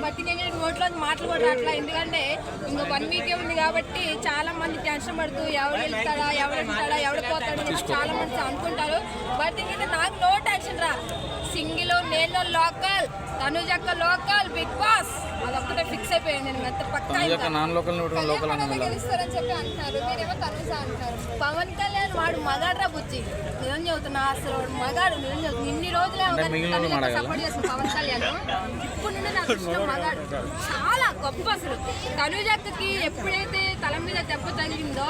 నేను ఓట్లో మాటలు కూడా రావట్లా. ఎందుకంటే ఇంకో వన్ వీకే ఉంది కాబట్టి చాలా మంది టెన్షన్ పడుతూ ఎవరు వెళ్తాడా ఎవరు వెళ్తాడా ఎవరు పోతాడు చాలా మంది అనుకుంటారు. బట్ ఇంకా నాకు నో టెన్షన్ రా. సింగిల్ నేను లోకల్ తనుజక్క లోకల్ బిగ్ బాస్ అదొక్కటే ఫిక్స్ అయిపోయింది నేను ఎంత పక్కా. నాన్ లోకల్ లోకల్ గెలుస్తారని చెప్పి అంటున్నారు. మీరేమో తనుజ అంటున్నారు పవన్ కళ్యాణ్ వాడు మగాడ్రా బుజ్జి. నిజం చెబుతున్నా అసలు వాడు మగాడు నిజం చెబుతున్నా. ఇన్ని రోజులే అంటే మిగిలిన? సపోర్ట్ చేసిన పవన్ కళ్యాణ్ ఇప్పుడు నుండి నాకు ఇష్టం మగాడు. చాలా గొప్ప అసలు. తనుజక్కకి ఎప్పుడైతే తల మీద దెబ్బ తగిలిందో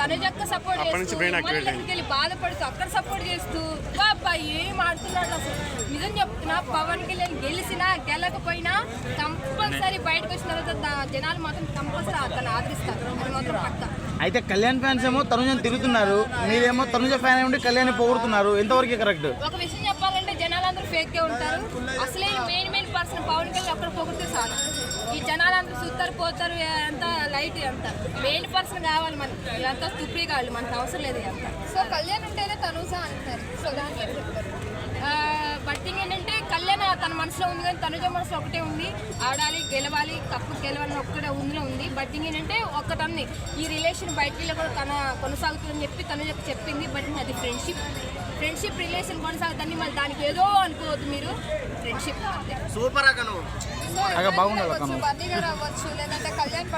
తనుజక్క సపోర్ట్ చేస్తూ మళ్ళీ వెళ్ళి బాధపడుతూ అక్కడ సపోర్ట్ చేస్తూ బాబా ఏం ఆడుతున్నాడు అసలు? నిజం చెప్తున్నా పవన్ కళ్యాణ్ గెలిచినా గెలకపోయినా కంపల్సరీ బయటకు వచ్చిన తర్వాత జనాలు మాత్రం కంపల్సరీ అతను ఆదరిస్తారు. అది మాత్రం పక్కా. అయితే కళ్యాణ్ ఫ్యాన్స్ ఏమో తనుజని తిరుగుతున్నారు మీరేమో తనుజ ఫ్యాన్ ఉండి కళ్యాణ్ పొగుడుతున్నారు. ఎంతవరకు కరెక్ట్? ఒక విషయం ఫేక్ ఉంటారు. అసలే main main person Pawan Kalyan అక్కడ పొగిడితే చాలు. ఈ జనాలందరూ చూస్తారు పోతారు అంత లైట్ అంత. మెయిన్ పర్సన్ కావాలి మనకి ఇదంతా తుప్పి కావాలి మనకు అవసరం లేదు అంత. సో కళ్యాణ్ ఉంటేనే తనుజ అంటున్నారు సో దానికి ఏం చెప్తారు? బట్ ఏంటంటే కళ్యాణ్ తన మనసులో ఉంది కానీ తనుజ మనసులో ఒకటే ఉంది. ఆడాలి గెలవాలి కప్పు గెలవాలని ఒక్కటే ఉందిలో ఉంది. బట్ ఏంటంటే ఒక్కటంది ఈ రిలేషన్ బయటికి వెళ్ళి కూడా తన కొనసాగుతుందని చెప్పి తను చెప్పింది. బట్ అది ఫ్రెండ్షిప్ ఫ్రెండ్షిప్ రిలేషన్ కొనసాగుతుంది మళ్ళీ దానికి ఏదో అనుకోవద్దు మీరు. ఫ్రెండ్షిప్ అంతే సో అగా ఎవరైనా బాగుండాలి అవ్వచ్చు, అతను. బన్నీ గారు అవ్వచ్చు లేదంటే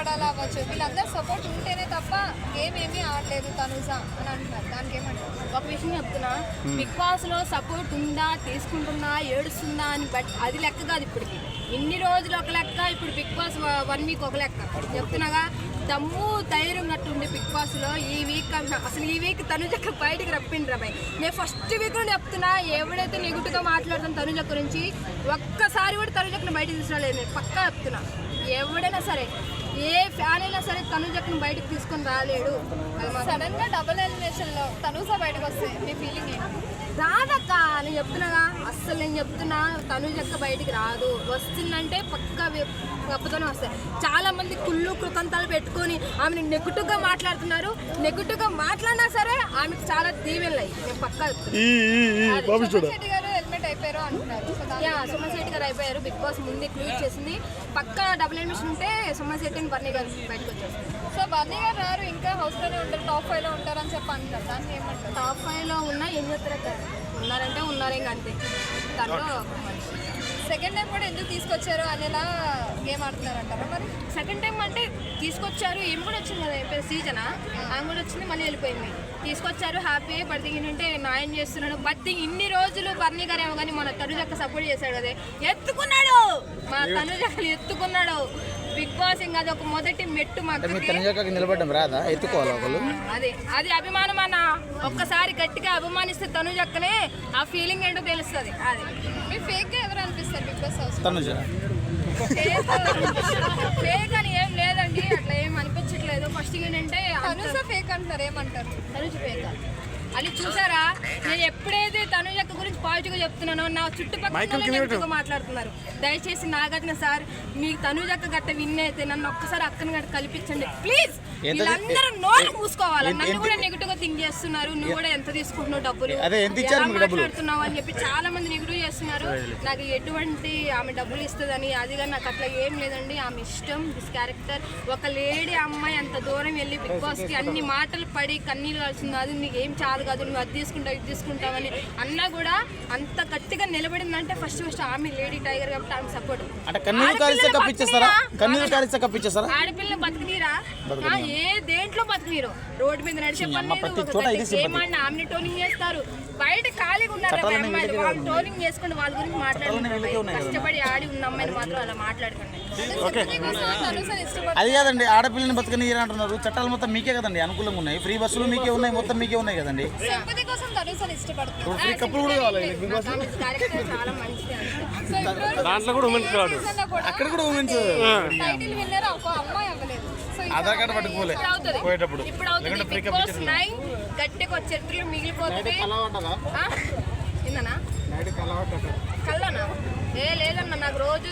పడాలా అవ్వచ్చు వీళ్ళందరూ సపోర్ట్ ఉంటేనే తప్ప గేమ్ ఏమీ ఆడలేదు తనుజ అని అంటున్నారు. దానికి ఏమంటారు ఒక విషయం చెప్తున్నా. బిగ్ బాస్లో సపోర్ట్ ఉందా తీసుకుంటుందా ఏడుస్తుందా అని బట్ అది లెక్క కాదు ఇప్పటికి. ఇన్ని రోజులు ఒక లెక్క ఇప్పుడు బిగ్ బాస్ వన్ వీక్ ఒక లెక్క. చెప్తున్నాగా దమ్ము ధైర్యం ఉన్నట్టు ఉంది బిగ్ బాస్లో ఈ వీక్ అన్న- అసలు ఈ వీక్ తనుజక్క బయటికి రప్పిండ్రు అబ్బాయి నేను ఫస్ట్ వీక్ నుండి చెప్తున్నా ఎవడైతే నెగిటివ్గా మాట్లాడుతాను తనుజ గురించి ఒక్కసారి కూడా తనుజక్కను బయటకు తీసుకురాలేదు నేను పక్కా చెప్తున్నా. ఎవడైనా సరే ఏ ఫ్యాన్ అయినా సరే తనుజక్కను బయటకు తీసుకొని రాలేడు. సడన్గా డబుల్ ఎలిమినేషన్లో తనుజ బయటకు వస్తే మీ ఫీలింగ్ ఏంటి? రాదక్క నేను చెప్తున్నాగా అస్సలు నేను చెప్తున్నా తను చెక్క బయటికి రాదు. వస్తుందంటే పక్క గొప్పతోనే వస్తాయి. చాలా మంది కుళ్ళు కృతంతాలు పెట్టుకొని ఆమెను నెగిటివ్గా మాట్లాడుతున్నారు. నెగిటివ్గా మాట్లాడినా సరే ఆమెకు చాలా దీవెనలై నేను పక్క గారు అయిపోయారు అంటున్నారు. యా సుమన్ శెట్టి గారు అయిపోయారు. బిగ్ బాస్ ముందే క్లియర్ చేసింది. పక్క డబుల్ ఎలిమినేషన్ ఉంటే సుమన్ శెట్టిని బర్నీ గారు బయటకు వచ్చేస్తారు. సో బన్నీ గారు రారు ఇంకా హౌస్లోనే ఉంటారు టాప్ ఫైవ్లో ఉంటారు అని చెప్పి అంటారు దాన్ని ఏమంటారు? టాప్ ఫైవ్లో ఉన్నా ఏం అక్క? ఉన్నారంటే ఉన్నారు ఇంకా అంతే దాంట్లో సెకండ్ టైం కూడా ఎందుకు తీసుకొచ్చారు అనేలా గేమ్ ఆడుతున్నారు అంటారా మరి? సెకండ్ టైం అంటే తీసుకొచ్చారు ఏం కూడా వచ్చింది కదా సీజనా? ఆమె కూడా వచ్చింది మళ్ళీ వెళ్ళిపోయింది. తీసుకొచ్చారు హ్యాపీ బట్ ఏంటంటే న్యాయం చేస్తున్నాడు. బట్ ఇన్ని రోజులు బర్నీ గారు ఏమో కానీ మన తనుజక్క సపోర్ట్ చేశాడు కదా. ఎత్తుకున్నాడు! మా తనుజక్కలు ఎత్తుకున్నాడు. బిగ్ బాస్ ఇంకా అది ఒక మొదటి మెట్టు అంటే మాకు నిలబడడం రాదా? ఎత్తుకోవాలి ఒకళ్ళు? అది అది అభిమానం అన్న. ఒక్కసారి గట్టిగా అభిమానిస్తే తనుజక్కనే ఆ ఫీలింగ్ ఏంటో తెలుస్తుంది. అది. మీ ఫేక్ ఎవరు తనుజ. ఫేక్ అని ఏం లేదండి అట్లా ఏం అనిపించట్లేదు. ఫస్ట్ ఏంటంటే తనుజ ఫేక్ అంటున్నారు ఏమంటారు? తనుజ ఫేక్. అని చూసారా? నేను ఎప్పుడైతే తనుజ అక్క గురించి పాజిటివ్గా చెప్తున్నానో నా చుట్టుపక్కల మాట్లాడుతున్నారు? దయచేసి నాగార్జున సార్ మీ తనుజ అక్క గట్ట విన్ అయితే నన్ను ఒక్కసారి అక్కని గట్ట కల్పించండి. ప్లీజ్ వీళ్ళందరూ నోరు మూసుకోవాలి. నన్ను కూడా నెగిటివ్గా థింక్ చేస్తున్నారు. నువ్వు కూడా ఎంత తీసుకుంటున్నావు అదే, డబ్బులు? మాట్లాడుతున్నావు అని చెప్పి చాలా మంది నెగిటివ్ చేస్తున్నారు. నాకు ఎటువంటి ఆమె డబ్బులు ఇస్తుందని అది కానీ నాకు అట్లా ఏం లేదండి. ఆమె ఇష్టం దిస్ క్యారెక్టర్ ఒక లేడీ అమ్మాయి అంత దూరం వెళ్ళి బిగ్ బాస్కి అన్ని మాటలు పడి కన్నీళ్ళు కలిసింది అది నీకు ఏం చాలు కాదు నువ్వు అది తీసుకుంటావు ఇది తీసుకుంటావని అన్నా కూడా అంత గట్టిగా నిలబడిందంటే ఫస్ట్ ఫస్ట్ ఆమె లేడీ టైగర్ కాబట్టి ఆమె సపోర్ట్ అంటే కన్నీరు కారిస్తే కప్పించేస్తారా కన్నీరు కారిస్తే కప్పించేస్తారా ఆడపిల్లని బతకనీరా? ఏ దేంట్లో బతకనీరు? రోడ్డు మీద నడిచే పని. ఏమన్నా ఆమెని టోనింగ్ చేస్తారు? బయట ఖాళీగా ఉన్నారు కదా అమ్మాయిలు వాళ్ళు టోనింగ్ చేసుకుని వాళ్ళ గురించి కదా. కష్టపడి ఆడి ఉన్న అమ్మాయిని మాత్రం అలా ఇష్టపడుతున్నారు అది కాదండి ఆడపిల్లని బతకని అంటున్నారు. చట్టాలు మొత్తం మీకే కదండి అనుకూలంగా ఉన్నాయి. ఫ్రీ బస్సులు మీకే ఉన్నాయి మొత్తం మీకే ఉన్నాయి కదండి. సింపతి కోసం ఇప్పుడు కప్పులు కూడా కావాలి చాలా మంచిది దాంట్లో కూడా ఉమెన్స్ కాదు అక్కడ కూడా ఉమెన్స్ టైటిల్ విన్నర్ ఒక అమ్మాయి అవ్వలేదు. సో ఈ ఆధార్ కార్డు పట్టుకోలే పోయేటప్పుడు. ఇప్పుడు అవుతుంది. నైన్ మిగిలిపోతుంది? ఏందన్నా? కళ్ళనా ఏ లేదన్న నాకు రోజు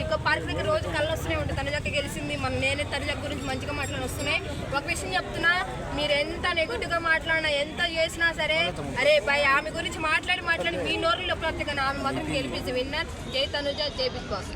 ఇక పార్క్ రోజు కళ్ళు వస్తూనే ఉంటుంది తనుజక్క గెలిచింది మన నేనే తనుజక్క గురించి మంచిగా మాట్లాడి వస్తున్నాయి. ఒక విషయం చెప్తున్నా మీరు ఎంత నెగిటివ్గా మాట్లాడినా ఎంత చేసినా సరే అరే భయ్ ఆమె గురించి మాట్లాడి మాట్లాడి మీ నోరులో ప్రత్యేక ఆమె మాత్రం గెలిపించి విన్నర్. జై తనుజ జై బిగ్ బాస్.